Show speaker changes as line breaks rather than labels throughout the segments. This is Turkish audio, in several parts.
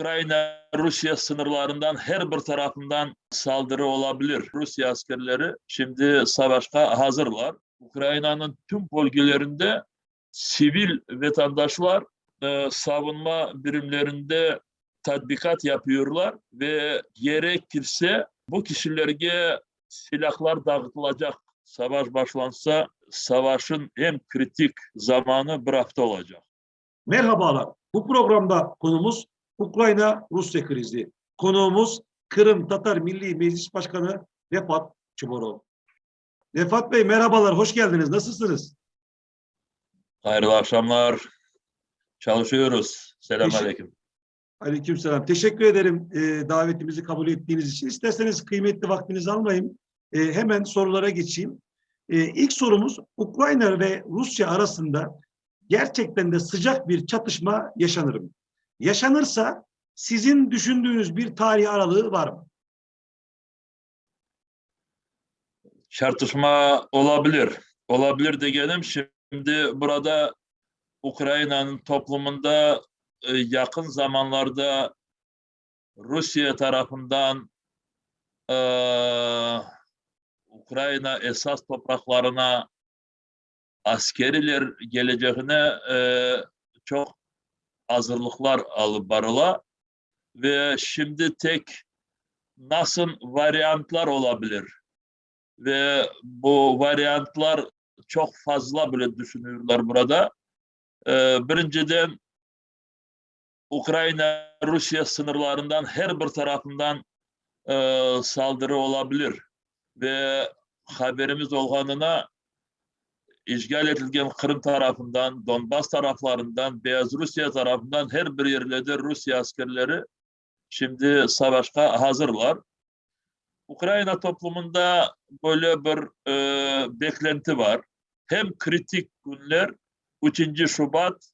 Ukrayna-Rusya sınırlarından her bir tarafından saldırı olabilir. Rusya askerleri şimdi savaşa hazırlar. Ukrayna'nın tüm bölgelerinde sivil vatandaşlar e, savunma birimlerinde tatbikat yapıyorlar ve gerekirse bu kişilerge silahlar dağıtılacak. Savaş başlansa savaşın en kritik zamanı bir hafta olacak.
Merhabalar. Bu programda konumuz Ukrayna-Rusya krizi. Konuğumuz Kırım Tatar Milli Meclis Başkanı Refat Çuborov. Refat Bey merhabalar, hoş geldiniz. Nasılsınız?
Hayırlı akşamlar. Çalışıyoruz. Selamünaleyküm.
Aleykümselam. Teşekkür ederim e, davetimizi kabul ettiğiniz için. İsterseniz kıymetli vaktinizi almayayım. E, hemen sorulara geçeyim. E, ilk sorumuz Ukrayna ve Rusya arasında gerçekten de sıcak bir çatışma yaşanır mı? Yaşanırsa sizin düşündüğünüz bir tarih aralığı var mı?
Çarpışma olabilir. Olabilir diyelim. Şimdi burada Ukrayna'nın toplumunda e, yakın zamanlarda Rusya tarafından e, Ukrayna esas topraklarına askeriler geleceğine e, çok hazırlıklar alıp varıla ve şimdi tek nasıl varyantlar olabilir ve bu varyantlar çok fazla böyle düşünüyorlar burada. Ee, birinciden Ukrayna Rusya sınırlarından her bir tarafından e, saldırı olabilir ve haberimiz olganına işgal edilgen Kırım tarafından, Donbas taraflarından, Beyaz Rusya tarafından her bir yerlerde Rusya askerleri şimdi savaşa hazırlar. Ukrayna toplumunda böyle bir e, beklenti var. Hem kritik günler 3. Şubat,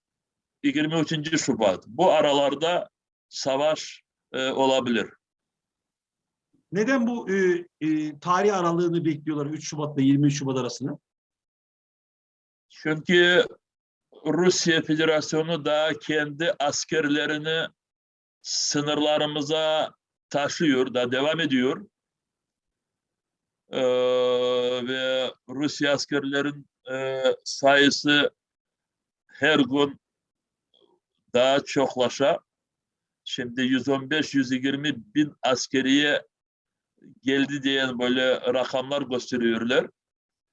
23. Şubat. Bu aralarda savaş e, olabilir.
Neden bu e, e, tarih aralığını bekliyorlar 3 Şubat'la 23 Şubat arasını?
Çünkü Rusya Federasyonu da kendi askerlerini sınırlarımıza taşıyor da devam ediyor. Ee, ve Rusya askerlerin e, sayısı her gün daha çoklaşa. Şimdi 115-120 bin askeriye geldi diyen böyle rakamlar gösteriyorlar.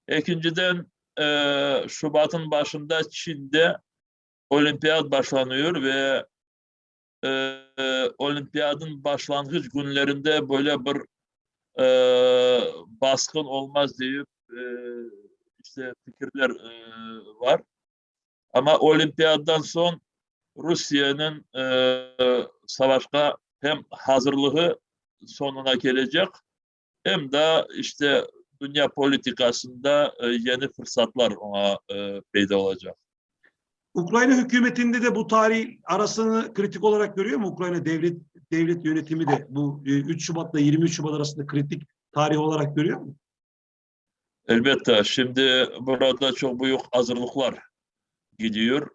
İkinciden e, Şubat'ın başında Çin'de olimpiyat başlanıyor ve e, e, olimpiyatın başlangıç günlerinde böyle bir e, baskın olmaz deyip e, işte fikirler e, var. Ama olimpiyattan son Rusya'nın e, savaşta hem hazırlığı sonuna gelecek hem de işte dünya politikasında e, yeni fırsatlar ona e, peyda olacak.
Ukrayna hükümetinde de bu tarih arasını kritik olarak görüyor mu? Ukrayna devlet devlet yönetimi de bu e, 3 Şubat'la 23 Şubat arasında kritik tarih olarak görüyor mu?
Elbette şimdi burada çok büyük hazırlıklar gidiyor.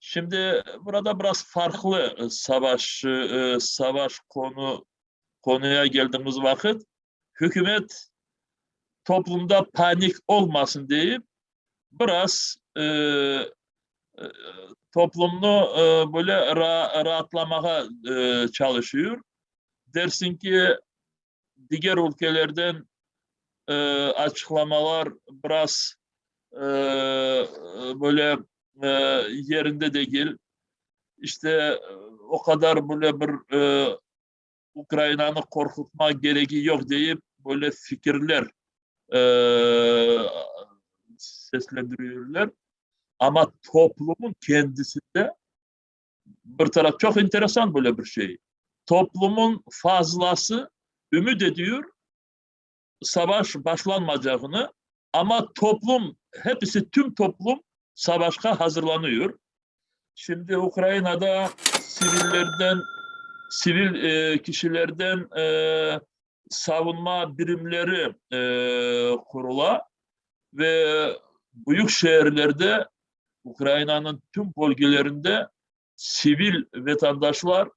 Şimdi burada biraz farklı e, savaş e, savaş konu konuya geldiğimiz vakit hükümet toplumda panik olmasın deyip biraz e, e, toplumunu e, böyle ra- rahatlamaya e, çalışıyor. Dersin ki diğer ülkelerden e, açıklamalar biraz e, böyle e, yerinde değil. İşte o kadar böyle bir e, Ukrayna'nı korkutma gereği yok deyip böyle fikirler e, seslendiriyorlar. Ama toplumun kendisinde bir taraf çok enteresan böyle bir şey. Toplumun fazlası ümit ediyor savaş başlanmayacağını ama toplum hepsi tüm toplum savaşa hazırlanıyor. Şimdi Ukrayna'da sivillerden sivil e, kişilerden e, savunma birimleri e, kurula ve büyük şehirlerde Ukrayna'nın tüm bölgelerinde sivil vatandaşlar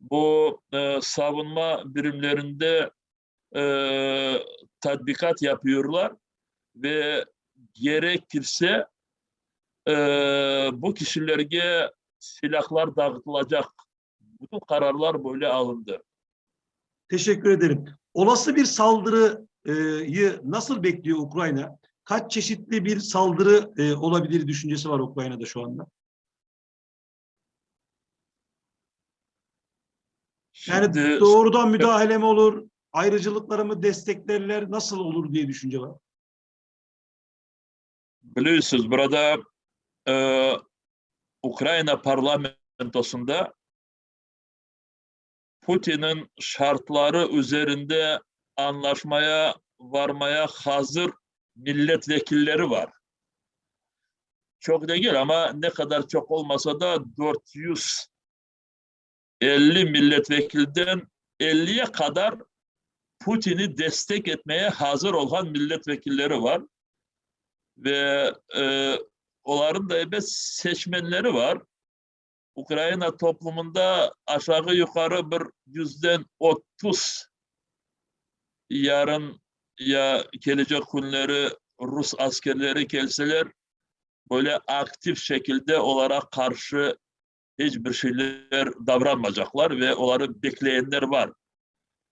bu e, savunma birimlerinde e, tatbikat yapıyorlar ve gerekirse e, bu kişilerge silahlar dağıtılacak. Bütün kararlar böyle alındı.
Teşekkür ederim. Olası bir saldırıyı nasıl bekliyor Ukrayna? Kaç çeşitli bir saldırı e, olabilir düşüncesi var Ukrayna'da şu anda? Yani
Şimdi
doğrudan müdahale mi olur? Ayrıcalıkları mı desteklerler? Nasıl olur diye düşünce var.
biliyorsunuz burada e, Ukrayna parlamentosunda Putin'in şartları üzerinde anlaşmaya varmaya hazır milletvekilleri var. Çok değil ama ne kadar çok olmasa da 450 milletvekilden 50'ye kadar Putin'i destek etmeye hazır olan milletvekilleri var. Ve e, onların da elbet seçmenleri var. Ukrayna toplumunda aşağı yukarı bir yüzden otuz yarın ya gelecek günleri Rus askerleri gelseler böyle aktif şekilde olarak karşı hiçbir şeyler davranmayacaklar ve onları bekleyenler var.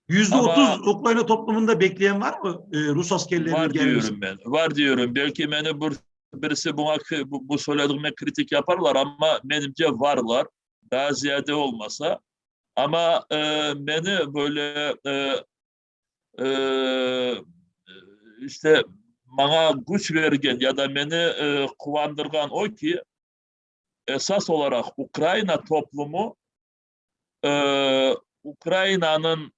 Yüzde otuz Ukrayna toplumunda bekleyen var mı e, Rus askerlerinin
Var
gelmesi?
diyorum ben. Var diyorum. Belki beni bu, birisi buna, bu, bu söylediğime kritik yaparlar ama benimce varlar. Daha ziyade olmasa. Ama e, beni böyle e, e, işte bana güç vergen ya da beni e, kuvandırgan o ki esas olarak Ukrayna toplumu e, Ukrayna'nın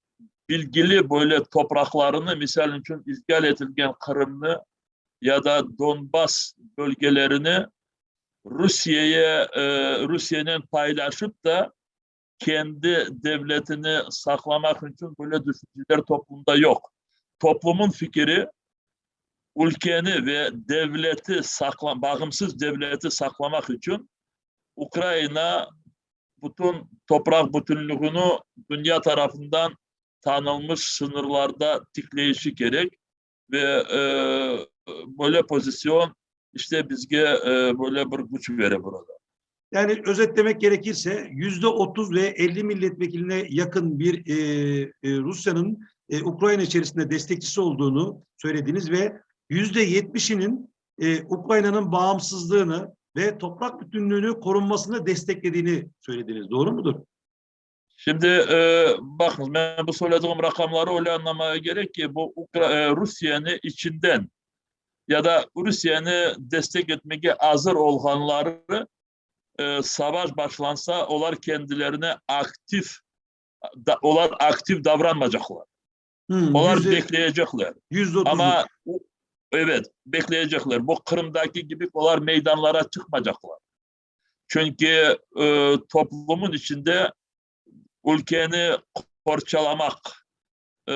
bilgili böyle topraklarını misal için işgal edilgen Kırım'ı ya da Donbas bölgelerini Rusya'ya e, Rusya'nın paylaşıp da kendi devletini saklamak için böyle düşünceler toplumda yok. Toplumun fikri ülkeni ve devleti sakla, bağımsız devleti saklamak için Ukrayna bütün toprak bütünlüğünü dünya tarafından tanınmış sınırlarda tikleyişi gerek ve e, böyle pozisyon işte bizge e, böyle bir güç verir burada.
Yani özetlemek gerekirse yüzde otuz ve 50 milletvekiline yakın bir e, e, Rusya'nın e, Ukrayna içerisinde destekçisi olduğunu söylediniz ve yüzde yetmişinin e, Ukrayna'nın bağımsızlığını ve toprak bütünlüğünü korunmasını desteklediğini söylediniz. Doğru mudur?
Şimdi e, bakın ben bu söylediğim rakamları öyle anlamaya gerek ki bu Ukra e, Rusya'nın içinden ya da Rusya'nı destek etmeye hazır olanları e, savaş başlansa onlar kendilerine aktif da, onlar aktif davranmayacaklar.
Hmm,
Onlar
yüzde-
bekleyecekler.
yüzde otuz.
Ama o- evet bekleyecekler. Bu Kırım'daki gibi onlar meydanlara çıkmayacaklar. Çünkü e, toplumun içinde ülkeni parçalamak, e,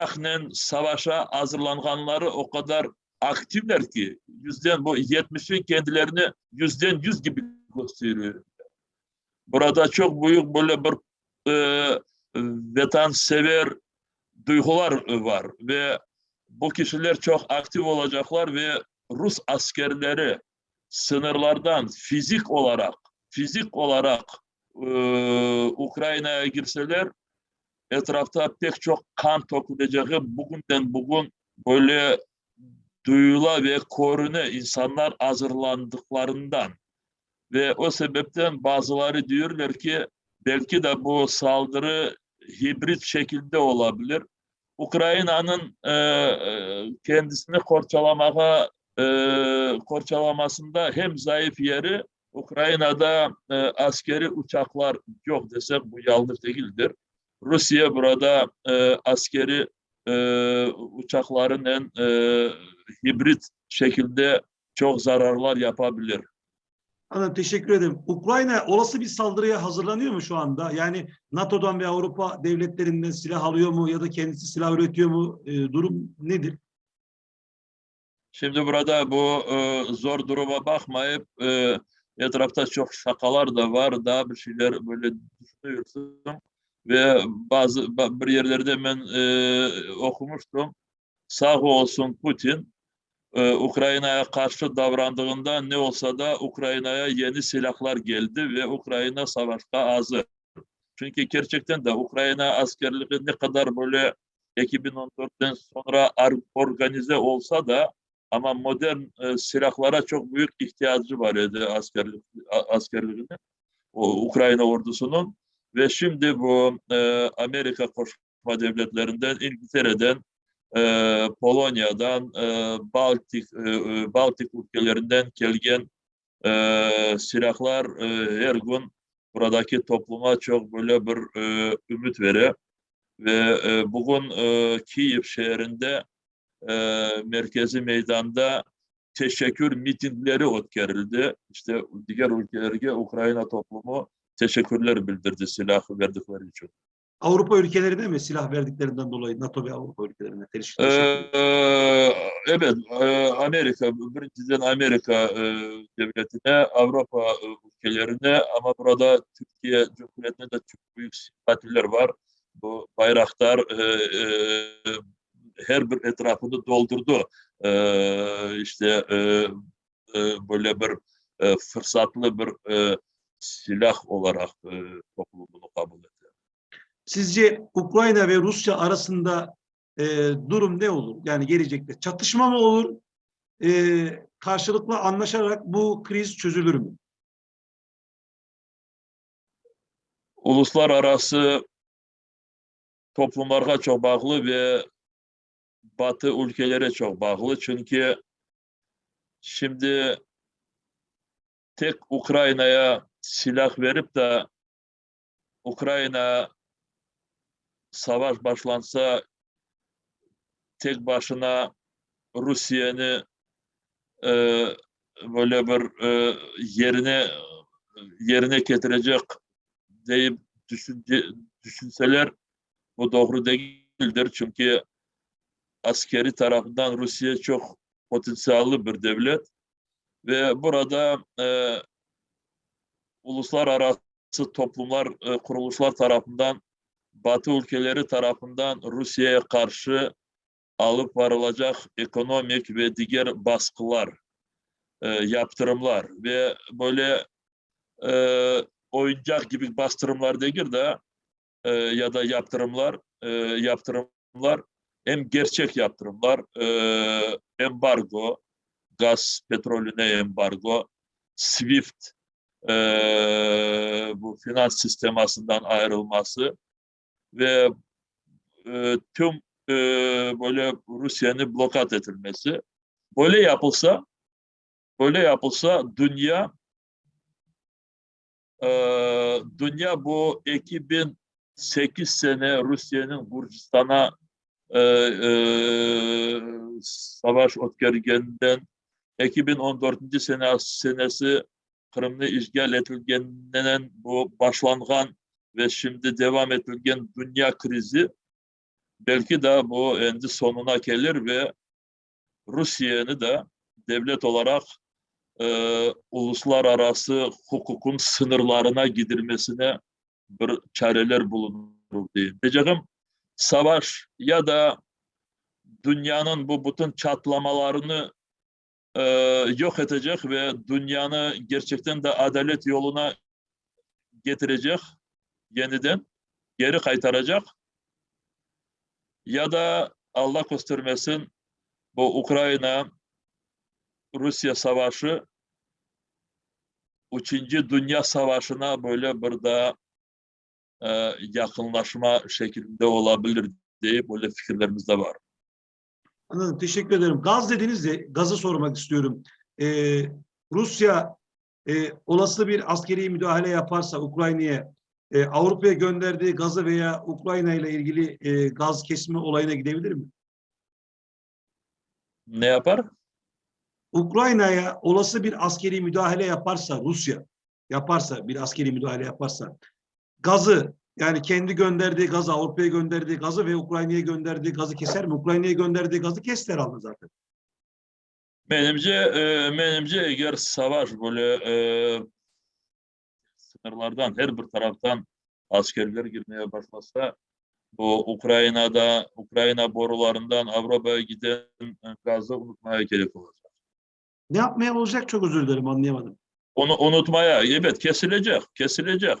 silahla savaşa hazırlananları o kadar aktifler ki yüzden bu 70'i kendilerini yüzden yüz gibi gösteriyor. Burada çok büyük böyle bir e, vatansever duygular var ve bu kişiler çok aktif olacaklar ve Rus askerleri sınırlardan fizik olarak fizik olarak e, Ukrayna'ya girseler etrafta pek çok kan toplayacağı bugünden bugün böyle duyula ve korune insanlar hazırlandıklarından ve o sebepten bazıları diyorlar ki belki de bu saldırı hibrit şekilde olabilir. Ukrayna'nın e, e, kendisini korçalamaya e, korçalamasında hem zayıf yeri Ukrayna'da e, askeri uçaklar yok desek bu yanlış değildir. Rusya burada e, askeri e, uçakların en e, hibrit şekilde çok zararlar yapabilir.
Anladım, teşekkür ederim. Ukrayna olası bir saldırıya hazırlanıyor mu şu anda? Yani NATO'dan ve Avrupa devletlerinden silah alıyor mu ya da kendisi silah üretiyor mu? E, durum nedir?
Şimdi burada bu e, zor duruma bakmayıp e, Etrafta çok şakalar da var. Daha bir şeyler böyle düşünüyorsun. Ve bazı ba- bir yerlerde ben e, okumuştum. Sağ olsun Putin e, Ukrayna'ya karşı davrandığında ne olsa da Ukrayna'ya yeni silahlar geldi ve Ukrayna savaşta hazır. Çünkü gerçekten de Ukrayna askerliği ne kadar böyle 2014'ten sonra organize olsa da ama modern e, silahlara çok büyük ihtiyacı var askerlik askerliğinin o Ukrayna ordusunun ve şimdi bu e, Amerika koşma devletlerinden İngiltere'den e, Polonya'dan e, Baltik e, e, Baltik ülkelerinden gelgen e, silahlar e, her gün buradaki topluma çok böyle bir e, ümit verir ve e, bugün e, Kiev şehrinde e, merkezi meydanda teşekkür mitingleri ötkerildi. İşte diğer ülkelere Ukrayna toplumu teşekkürler bildirdi silah verdikleri için.
Avrupa ülkelerine mi silah verdiklerinden dolayı NATO ve Avrupa ülkelerine teşekkür
Ee, evet, e, Amerika, birinciden Amerika e, devletine, Avrupa e, ülkelerine ama burada Türkiye Cumhuriyeti'ne de çok büyük simpatiler var. Bu bayraktar e, e, her bir etrafını doldurdu. E, işte e, e, böyle bir e, fırsatlı bir e, silah olarak e, toplumunu kabul etti.
Sizce Ukrayna ve Rusya arasında e, durum ne olur? Yani gelecekte çatışma mı olur? E, karşılıklı anlaşarak bu kriz çözülür mü?
uluslararası toplumlara çok bağlı ve Batı ülkelere çok bağlı. Çünkü şimdi tek Ukrayna'ya silah verip de Ukrayna savaş başlansa tek başına Rusya'nı e, böyle bir e, yerine yerine getirecek deyip düşünce, düşünseler bu doğru değildir. Çünkü askeri tarafından Rusya çok potansiyelli bir devlet ve burada e, uluslararası toplumlar, e, kuruluşlar tarafından Batı ülkeleri tarafından Rusya'ya karşı alıp varılacak ekonomik ve diğer baskılar, e, yaptırımlar ve böyle e, oyuncak gibi bastırımlar değil de e, ya da yaptırımlar e, yaptırımlar hem gerçek yaptırımlar e, embargo gaz petrolüne embargo SWIFT e, bu finans sistemasından ayrılması ve e, tüm e, böyle Rusya'nın blokat edilmesi. Böyle yapılsa böyle yapılsa dünya e, dünya bu 2008 sene Rusya'nın Gürcistan'a e, e, savaş ötkergenden 2014 sene senesi Kırım'ı işgal etilgenden bu başlangan ve şimdi devam etilgen dünya krizi belki de bu endi sonuna gelir ve Rusya'nı da devlet olarak e, uluslararası hukukun sınırlarına gidilmesine bir çareler bulunur diye. Diyeceğim savaş ya da dünyanın bu bütün çatlamalarını e, yok edecek ve dünyanı gerçekten de adalet yoluna getirecek yeniden geri kaytaracak ya da Allah göstermesin bu Ukrayna Rusya savaşı üçüncü dünya savaşına böyle bir daha e, yakınlaşma şeklinde olabilir diye böyle fikirlerimiz de var.
Anladım. Teşekkür ederim. Gaz dediniz de gazı sormak istiyorum. Ee, Rusya e, olası bir askeri müdahale yaparsa Ukrayna'ya e, Avrupa'ya gönderdiği gazı veya Ukrayna ile ilgili e, gaz kesme olayına gidebilir mi?
Ne yapar?
Ukrayna'ya olası bir askeri müdahale yaparsa Rusya yaparsa bir askeri müdahale yaparsa gazı yani kendi gönderdiği gazı Avrupa'ya gönderdiği gazı ve Ukrayna'ya gönderdiği gazı keser mi? Ukrayna'ya gönderdiği gazı kesti herhalde zaten.
Menimce, e, menimce eğer savaş böyle e, sınırlardan her bir taraftan askerler girmeye başlasa bu Ukrayna'da Ukrayna borularından Avrupa'ya giden gazı unutmaya gerek olacak.
Ne yapmaya olacak çok özür dilerim anlayamadım.
Onu unutmaya evet kesilecek, kesilecek.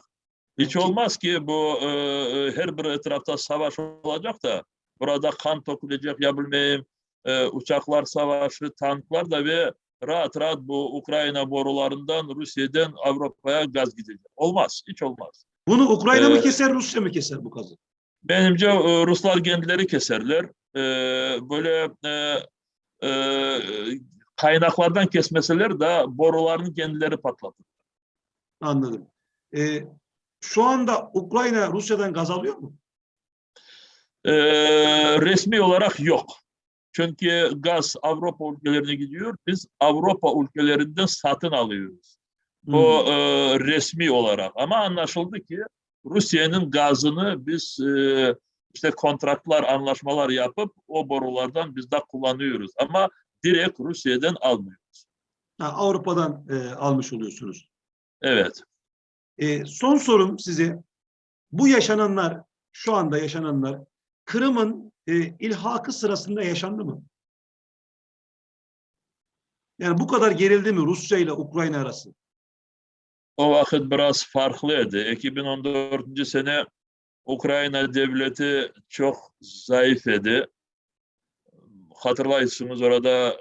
Hiç olmaz ki bu e, e, her bir etrafta savaş olacak da burada kan dökülecek ya bilmeyeyim e, uçaklar savaşı, tanklar da ve rahat rahat bu Ukrayna borularından Rusya'dan Avrupa'ya gaz gidecek. Olmaz, hiç olmaz.
Bunu Ukrayna mı
Ee,
keser, Rusya mı keser bu gazı?
Benimce e, Ruslar kendileri keserler. E, böyle e, e, kaynaklardan kesmeseler de borularını kendileri patlatır.
Anladım. Ee, şu anda Ukrayna Rusya'dan gaz alıyor mu?
Ee, resmi olarak yok. Çünkü gaz Avrupa ülkelerine gidiyor. Biz Avrupa ülkelerinden satın alıyoruz. Bu
Hmm.
e, resmi olarak. Ama anlaşıldı ki Rusya'nın gazını biz e, işte kontratlar, anlaşmalar yapıp o borulardan biz de kullanıyoruz. Ama direkt Rusya'dan almıyoruz.
Ha, Avrupa'dan e, almış oluyorsunuz.
Evet.
E, son sorum size. Bu yaşananlar, şu anda yaşananlar Kırım'ın e, ilhakı sırasında yaşandı mı? Yani bu kadar gerildi mi Rusya ile Ukrayna arası?
O vakit biraz farklıydı. 2014. sene Ukrayna devleti çok zayıf idi. Hatırlarsınız orada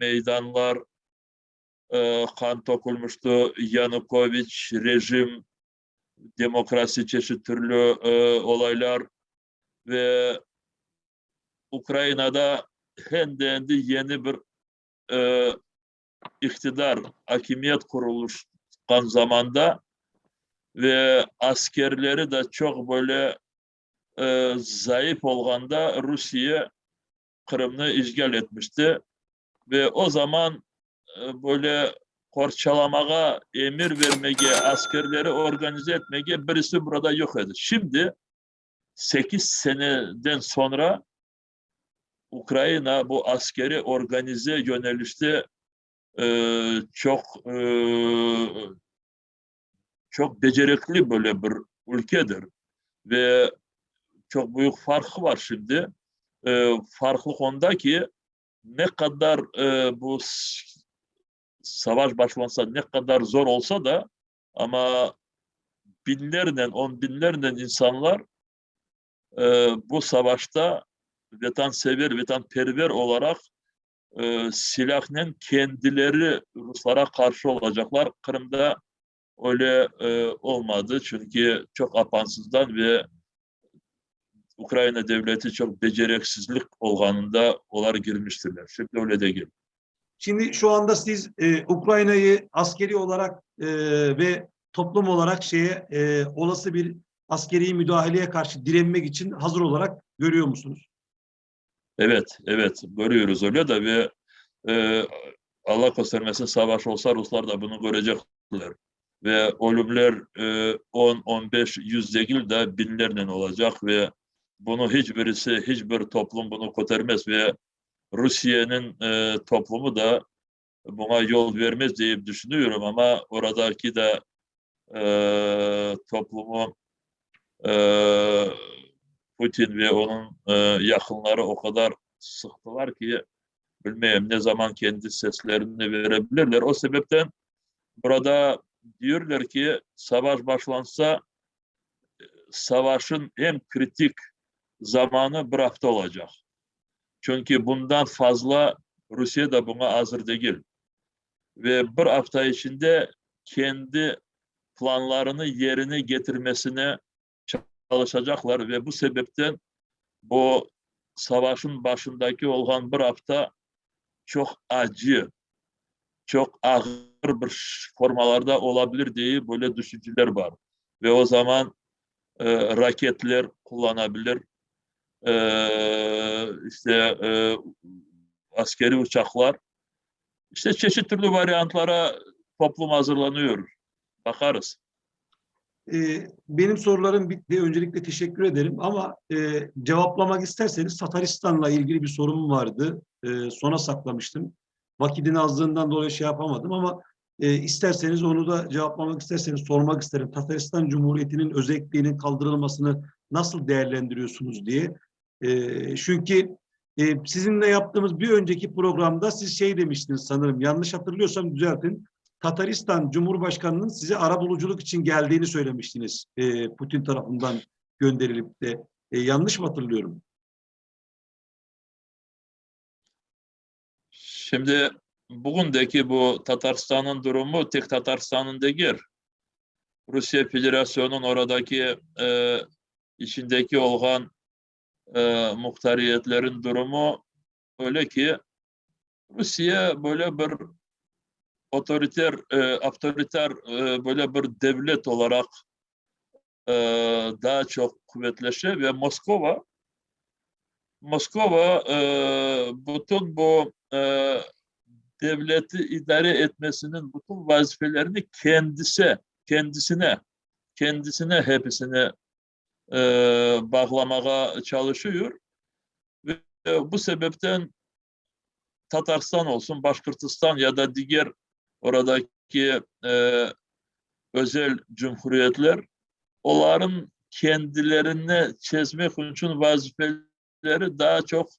meydanlar e, kan dökülmüştü. Yanukoviç rejim, demokrasi çeşit türlü e, olaylar ve Ukrayna'da hendendi yeni bir e, iktidar, hakimiyet kuruluşkan zamanda ve askerleri de çok böyle e, zayıf olganda Rusya Kırım'ı işgal etmişti. Ve o zaman böyle parçalamaya, emir vermeye, askerleri organize etmeye birisi burada yok idi. Şimdi 8 seneden sonra Ukrayna bu askeri organize yönelişte e, çok e, çok becerikli böyle bir ülkedir ve çok büyük farkı var şimdi. E, farklı konuda ki ne kadar e, bu savaş başlansa ne kadar zor olsa da ama binlerle, on binlerle insanlar e, bu savaşta vatansever, vatanperver olarak e, silahla kendileri Ruslara karşı olacaklar. Kırım'da öyle e, olmadı çünkü çok apansızdan ve Ukrayna devleti çok beceriksizlik olganında onlar girmiştirler. Şimdi öyle değil.
Şimdi şu anda siz e, Ukrayna'yı askeri olarak e, ve toplum olarak şeye e, olası bir askeri müdahaleye karşı direnmek için hazır olarak görüyor musunuz?
Evet, evet görüyoruz öyle de ve e, Allah göstermesin savaş olsa Ruslar da bunu görecekler. Ve ölümler e, 10, 15, 100 değil de binlerle olacak ve bunu hiçbirisi, hiçbir toplum bunu kotarmaz ve Rusya'nın e, toplumu da buna yol vermez diye düşünüyorum ama oradaki de e, toplumu e, Putin ve onun e, yakınları o kadar sıktılar ki bilmiyorum ne zaman kendi seslerini verebilirler. O sebepten burada diyorlar ki savaş başlansa e, savaşın en kritik zamanı bir hafta olacak. Çünkü bundan fazla Rusya da buna hazır değil. Ve bir hafta içinde kendi planlarını yerine getirmesine çalışacaklar ve bu sebepten bu savaşın başındaki olan bir hafta çok acı, çok ağır bir formalarda olabilir diye böyle düşünceler var. Ve o zaman e, raketler kullanabilir, e, işte e, askeri uçaklar, işte çeşit türlü varyantlara toplum hazırlanıyor. Bakarız.
Benim sorularım bitti. Öncelikle teşekkür ederim ama e, cevaplamak isterseniz Tataristan'la ilgili bir sorum vardı. E, sona saklamıştım. vakitin azlığından dolayı şey yapamadım ama e, isterseniz onu da cevaplamak isterseniz sormak isterim. Tataristan Cumhuriyeti'nin özelliğinin kaldırılmasını nasıl değerlendiriyorsunuz diye. E, çünkü e, sizinle yaptığımız bir önceki programda siz şey demiştiniz sanırım yanlış hatırlıyorsam düzeltin. Tataristan Cumhurbaşkanı'nın size arabuluculuk için geldiğini söylemiştiniz e, Putin tarafından gönderilip de. E, yanlış mı hatırlıyorum?
Şimdi bugündeki bu Tataristan'ın durumu tek Tataristan'ın değil. Rusya Federasyonu'nun oradaki e, içindeki olan e, muhtariyetlerin durumu öyle ki Rusya böyle bir otoriter, e, otoriter e, böyle bir devlet olarak e, daha çok kuvvetleşe ve Moskova Moskova e, bütün bu e, devleti idare etmesinin bütün vazifelerini kendisi kendisine kendisine hepsini e, bağlamaya çalışıyor ve e, bu sebepten Tatarstan olsun, Başkırtistan ya da diğer oradaki e, özel cumhuriyetler onların kendilerine çizmek için vazifeleri daha çok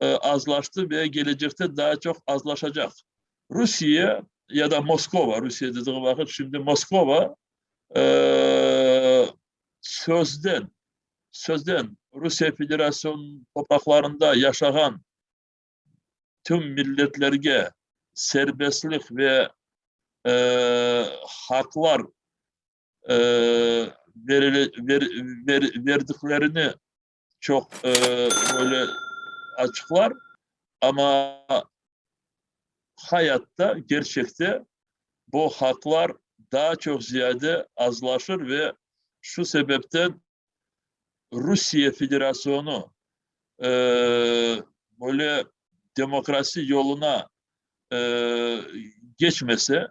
e, azlaştı ve gelecekte daha çok azlaşacak. Rusya ya da Moskova, Rusya dediğim vakit şimdi Moskova e, sözden sözden Rusya Federasyonu topraklarında yaşayan tüm milletlerge serbestlik ve e, haklar e, verili, ver, ver, verdiklerini çok e, böyle açıklar. Ama hayatta gerçekte bu haklar daha çok ziyade azlaşır ve şu sebepten Rusya Federasyonu e, böyle demokrasi yoluna e, geçmese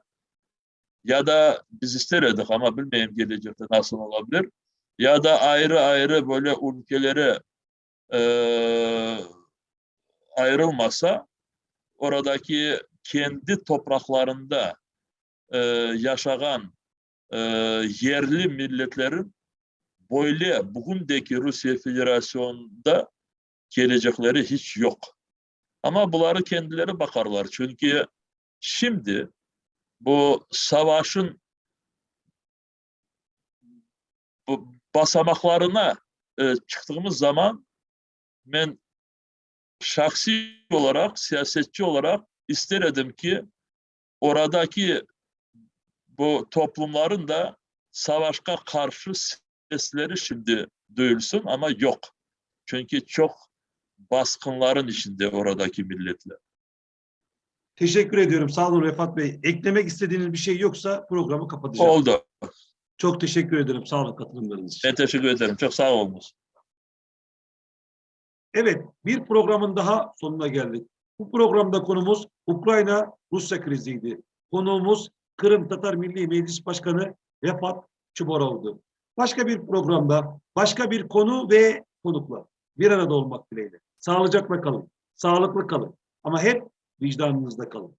ya da biz isterdik ama bilmeyeyim gelecekte nasıl olabilir ya da ayrı ayrı böyle ülkelere e, ayrılmasa oradaki kendi topraklarında e, yaşayan e, yerli milletlerin böyle bugündeki Rusya Federasyonu'nda gelecekleri hiç yok. Ama bunları kendileri bakarlar. Çünkü şimdi bu savaşın bu basamaklarına e, çıktığımız zaman ben şahsi olarak, siyasetçi olarak isterdim ki oradaki bu toplumların da savaşa karşı sesleri şimdi duyulsun ama yok. Çünkü çok baskınların içinde oradaki milletler.
Teşekkür ediyorum. Sağ olun Refat Bey. Eklemek istediğiniz bir şey yoksa programı kapatacağım.
Oldu.
Çok teşekkür ederim. Sağ olun katılımlarınız için.
Ben teşekkür ederim. Çok sağ olunuz.
Evet, bir programın daha sonuna geldik. Bu programda konumuz Ukrayna-Rusya kriziydi. Konuğumuz Kırım Tatar Milli Meclis Başkanı Refat Çubarov'du. Başka bir programda, başka bir konu ve konukla bir arada olmak dileğiyle. Sağlıcakla kalın, sağlıklı kalın ama hep vicdanınızda kalın.